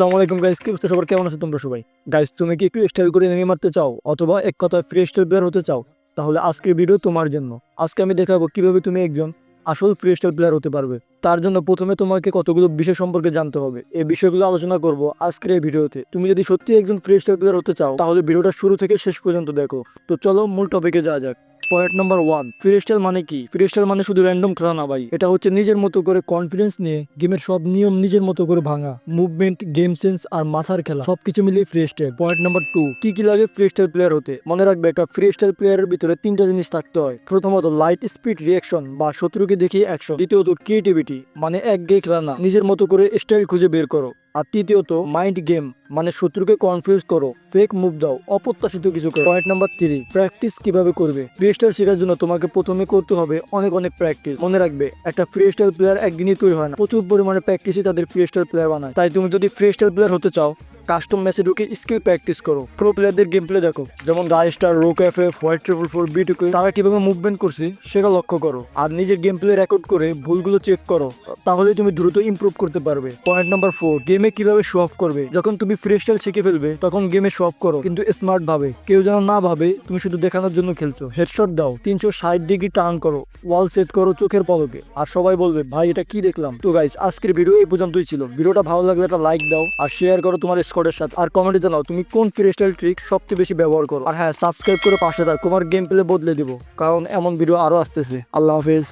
আসসালামু আলাইকুম গাইস কি অবস্থা? সবার কেমন আছো তোমরা সবাই? গাইস তুমি কি একটু স্টাইল করে নেমে মারতে চাও? অথবা এক কথায় ফ্রি স্টাইল প্লেয়ার হতে চাও? তাহলে আজকের ভিডিও তোমার জন্য। আজকে আমি দেখাবো কীভাবে তুমি একজন আসল ফ্রি স্টাইল প্লেয়ার হতে পারবে। তার জন্য প্রথমে তোমাকে কতগুলো বিষয় সম্পর্কে জানতে হবে। এই বিষয়গুলো আলোচনা করব আজকের এই ভিডিওতে তুমি যদি সত্যি একজন ফ্রি স্টাইল প্লেয়ার হতে চাও, তাহলে ভিডিওটা শুরু থেকে শেষ পর্যন্ত দেখো। তো চলো মূল টপিকে যাওয়া যাক। Point number one freestyle মানে কি? ফ্রি স্টাইল মানে শুধু র্যান্ডম খেলা না ভাই। এটা হচ্ছে নিজের মতো করে কনফিডেন্স নিয়ে গেমের সব নিয়ম নিজের মতো করে ভাঙা। মুভমেন্ট গেম সেন্স আর মাথার খেলা, সবকিছু মিলিয়ে freestyle point number two কি কি লাগে ফ্রি স্টাইল প্লেয়ার হতে? মনে রাখবে একটা ফ্রি স্টাইল প্লেয়ারের ভিতরে তিনটা জিনিস থাকতে হয়। প্রথমত লাইট স্পিড রিয়াকশন বা শত্রুকে দেখিয়ে অ্যাকশন দ্বিতীয়ত ক্রিয়েটিভিটি মানে এক গে খেলা না। নিজের মতো করে স্টাইল খুঁজে বের করো। আর তৃতীয়ত মাইন্ড গেম মানে শত্রুকে কনফিউজ করো ফেক মুভ দাও, অপ্রত্যাশিত কিছু করো। পয়েন্ট নাম্বার থ্রি প্র্যাকটিস কীভাবে করবে? ফ্রি স্টাইল শেখার জন্য তোমাকে প্রথমে করতে হবে অনেক অনেক প্র্যাকটিস মনে রাখবে, একটা ফ্রি স্টাইল প্লেয়ার একদিনই তৈরি হয় না। প্রচুর পরিমাণে প্র্যাকটিসই তাদের ফ্রি স্টাইল প্লেয়ার বানায়। তাই তুমি যদি ফ্রি স্টাইল প্লেয়ার হতে চাও কাস্টম ম্যাচে ঢুকে স্কিল প্র্যাকটিস করো। প্রো প্লেয়ারদের গেম প্লে দেখো, যেমন রাইস্টার রোক F F white triple four B two K তারা কীভাবে মুভমেন্ট করছে, সেটা লক্ষ্য করো। আর নিজের গেম প্লে রেকর্ড করে ভুলগুলো চেক করো। তাহলে তুমি দ্রুত ইমপ্রুভ করতে পারবে। পয়েন্ট নাম্বার ফোর গেমে কীভাবে শো অফ করবে? যখন তুমি ফ্রি স্টাইল শিখে ফেলবে, তখন গেমে শো অফ করো, কিন্তু স্মার্ট ভাবে। কেউ যেন না ভাবে, তুমি শুধু দেখানোর জন্য খেলছো। হেডশট দাও, তিনশো ষাট ডিগ্রি টার্ন করো ওয়াল সেট করো চোখের পলকে। আর সবাই বলবে, ভাই, এটা কি দেখলাম? তো গাইস আজকের ভিডিও এই পর্যন্তই ছিল। ভিডিওটা ভালো লাগলে একটা লাইক দাও, আর শেয়ার করো তোমার স্কোয়াডের সাথে। আর কমেন্টে জানাও, তুমি কোন ফ্রি স্টাইল ট্রিক সবচেয়ে বেশি ব্যবহার করো? আর হ্যাঁ সাবস্ক্রাইব করে পাশে থাক, তোমার গেম প্লে বদলে দিব। কারণ এমন ভিডিও আরও আসতেছে। আল্লাহ হাফেজ।